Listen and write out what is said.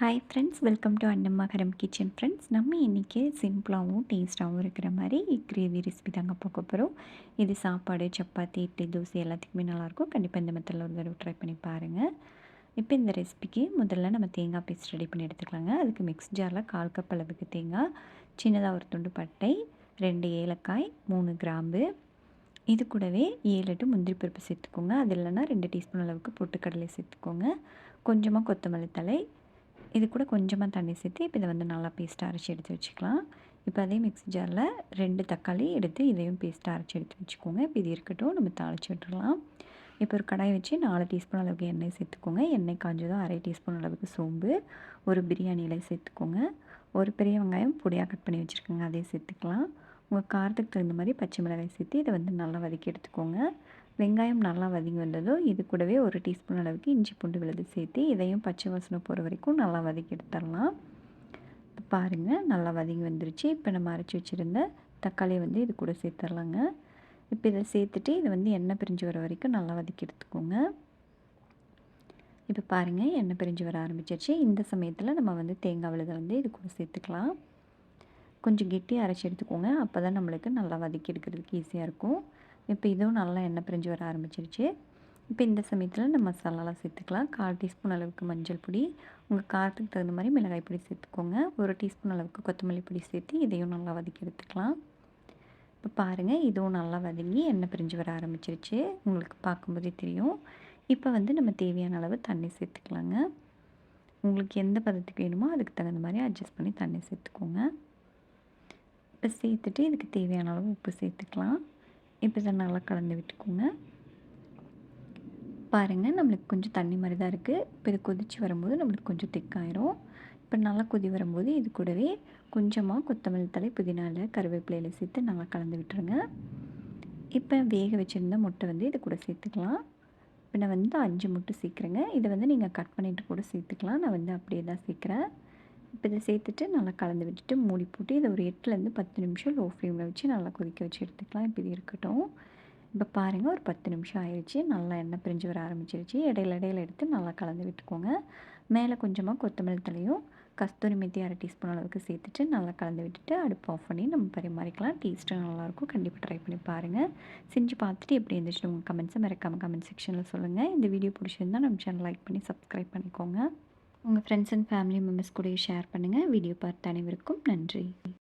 Hi friends welcome to Annamakaram kitchen friends நம்ம இன்றைக்கி சிம்பிளாகவும் டேஸ்ட்டாகவும் இருக்கிற மாதிரி கிரேவி ரெசிபி தாங்க பார்க்க போகிறோம் இது சாப்பாடு சப்பாத்தி இட்லி தோசை எல்லாத்துக்குமே நல்லாயிருக்கும். கண்டிப்பாக இந்த மெத்தடில் ஒரு தடவை ட்ரை பண்ணி பாருங்கள் இப்போ இந்த ரெசிபிக்கு முதல்ல நம்ம தேங்காய் பேஸ்ட் ரெடி பண்ணி எடுத்துக்கலாங்க. அதுக்கு மிக்ஸ் ஜாரில் கால் கப் அளவுக்கு தேங்காய் சின்னதாக ஒரு துண்டு பட்டை ரெண்டு ஏலக்காய் மூணு கிராம்பு. இது கூடவே ஏழு எட்டு முந்திரி பருப்பு சேர்த்துக்கோங்க. அது இல்லைன்னா ரெண்டு டீஸ்பூன் அளவுக்கு பொட்டுக்கடலை சேர்த்துக்கோங்க. கொஞ்சமாக கொத்தமல்லி தலை இது கூட கொஞ்சமாக தண்ணி சேர்த்து இப்போ இதை வந்து நல்லா பேஸ்ட்டாக அரைச்சி எடுத்து வச்சுக்கலாம். இப்போ அதே மிக்ஸி ஜாரில் ரெண்டு தக்காளி எடுத்து இதையும் பேஸ்ட்டாக அரைச்சி எடுத்து வச்சுக்கோங்க. இப்போ இது இருக்கட்டும் நம்ம தாளித்து விட்டுடலாம் இப்போ ஒரு கடாய் வச்சு நாலு டீஸ்பூன் அளவுக்கு எண்ணெய் சேர்த்துக்கோங்க. எண்ணெய் காஞ்சதும் அரை டீஸ்பூன் அளவுக்கு சோம்பு ஒரு பிரியாணி இலை சேர்த்துக்கோங்க. ஒரு பெரிய வெங்காயம் பொடியாக கட் பண்ணி வச்சுருக்கோங்க அதையும் சேர்த்துக்கலாம். உங்கள் காரத்துக்கு தகுந்த மாதிரி பச்சை மிளகாய் சேர்த்து இதை வந்து நல்லா வதக்கி எடுத்துக்கோங்க. வெங்காயம் நல்லா வதங்கி வந்ததும் இது கூடவே ஒரு டீஸ்பூன் அளவுக்கு இஞ்சி பூண்டு விழுது சேர்த்து இதையும் பச்சை வாசனை போகிற வரைக்கும் நல்லா வதக்கி எடுத்துடலாம். பாருங்கள் நல்லா வதங்கி வந்துருச்சு. இப்போ நம்ம அரைச்சி வச்சுருந்த தக்காளியை வந்து இது கூட சேர்த்துடலாங்க. இப்போ இதை சேர்த்துட்டு இது வந்து எண்ணெய் பிரிஞ்சு வர வரைக்கும் நல்லா வதக்கி எடுத்துக்கோங்க. இப்போ பாருங்கள் எண்ணெய் பிரிஞ்சு வர ஆரம்பிச்சிருச்சு. இந்த சமயத்தில் நம்ம வந்து தேங்காய் விழுதை வந்து இது கூட சேர்த்துக்கலாம். கொஞ்சம் கெட்டி அரைச்சி எடுத்துக்கோங்க. அப்போ தான் நம்மளுக்கு நல்லா வதக்கி எடுக்கிறதுக்கு ஈஸியாக இருக்கும். இப்போ இதுவும் நல்லா எண்ணெய் பிரிஞ்சு வர ஆரம்பிச்சிருச்சு. இப்போ இந்த சமயத்தில் நம்ம மசாலாலாம் சேர்த்துக்கலாம். கால் டீஸ்பூன் அளவுக்கு மஞ்சள் பொடி உங்கள் காரத்துக்கு தகுந்த மாதிரி மிளகாய் பொடி சேர்த்துக்கோங்க. ஒரு டீஸ்பூன் அளவுக்கு கொத்தமல்லி பொடி சேர்த்து இதையும் நல்லா வதக்கி எடுத்துக்கலாம். இப்போ பாருங்கள் இதுவும் நல்லா வதங்கி எண்ணெய் பிரிஞ்சு வர ஆரம்பிச்சிருச்சு. உங்களுக்கு பார்க்கும்போதே தெரியும். இப்போ வந்து நம்ம தேவையான அளவு தண்ணி சேர்த்துக்கலாங்க. உங்களுக்கு எந்த பதத்துக்கு வேணுமோ அதுக்கு தகுந்த மாதிரி அட்ஜஸ்ட் பண்ணி தண்ணி சேர்த்துக்கோங்க. இப்போ சேர்த்துட்டு இதுக்கு தேவையான அளவு உப்பு சேர்த்துக்கலாம். இப்போ இதை நல்லா கலந்து விட்டுக்கோங்க. பாருங்கள் நம்மளுக்கு கொஞ்சம் தண்ணி மாதிரி தான் இருக்குது இப்போ இது கொதித்து வரும்போது நம்மளுக்கு கொஞ்சம் திக்காயிரும். இப்போ நல்லா கொதி வரும்போது இது கூடவே கொஞ்சமாக கொத்தமல்லி தலை புதினால கருவேப்பிலையில் சேர்த்து நல்லா கலந்து விட்டுருங்க. இப்போ வேக வச்சுருந்த முட்டை வந்து இது கூட சேர்த்துக்கலாம். இப்போ நான் வந்து அஞ்சு முட்டை சேர்க்குறேங்க. இதை வந்து நீங்கள் கட் பண்ணிவிட்டு கூட சேர்த்துக்கலாம். நான் வந்து அப்படியே தான் சேர்க்குறேன். இப்போ இதை சேர்த்துட்டு நல்லா கலந்து விட்டுட்டு மூடி போட்டு இதை ஒரு எட்டுலேருந்து பத்து நிமிஷம் லோ ஃப்ளேமில் வச்சு நல்லா கொதிக்க வச்சு எடுத்துக்கலாம். இப்போ இது இருக்கட்டும். இப்போ பாருங்கள் ஒரு பத்து நிமிஷம் ஆயிடுச்சு நல்லா எண்ணெய் பிரிஞ்சு வர ஆரம்பிச்சிருச்சு. இடையில இடையில எடுத்து நல்லா கலந்து விட்டுக்கோங்க. மேலே கொஞ்சமாக கொத்தமல்லி தலையும் கஸ்தூரி மெத்தி அரை டீஸ்பூன் அளவுக்கு சேர்த்துட்டு நல்லா கலந்து விட்டுட்டு அடுப்பு ஆஃப் பண்ணி நம்ம பரிமாறிக்கலாம். டேஸ்ட்டும் நல்லாயிருக்கும். கண்டிப்பாக ட்ரை பண்ணி பாருங்கள் செஞ்சு பார்த்துட்டு எப்படி இருந்துச்சு உங்கள் கமெண்ட்ஸை மறக்காமல் கமெண்ட் செக்ஷனில் சொல்லுங்கள் இந்த வீடியோ பிடிச்சிருந்தால் நம்ம சேனல் லைக் பண்ணி சப்ஸ்கிரைப் பண்ணிக்கோங்க. உங்கள் ஃப்ரெண்ட்ஸ் அண்ட் ஃபேமிலி மெம்பர்ஸ் கூட ஷேர் பண்ணுங்கள் வீடியோ பார்த்த அனைவருக்கும் நன்றி.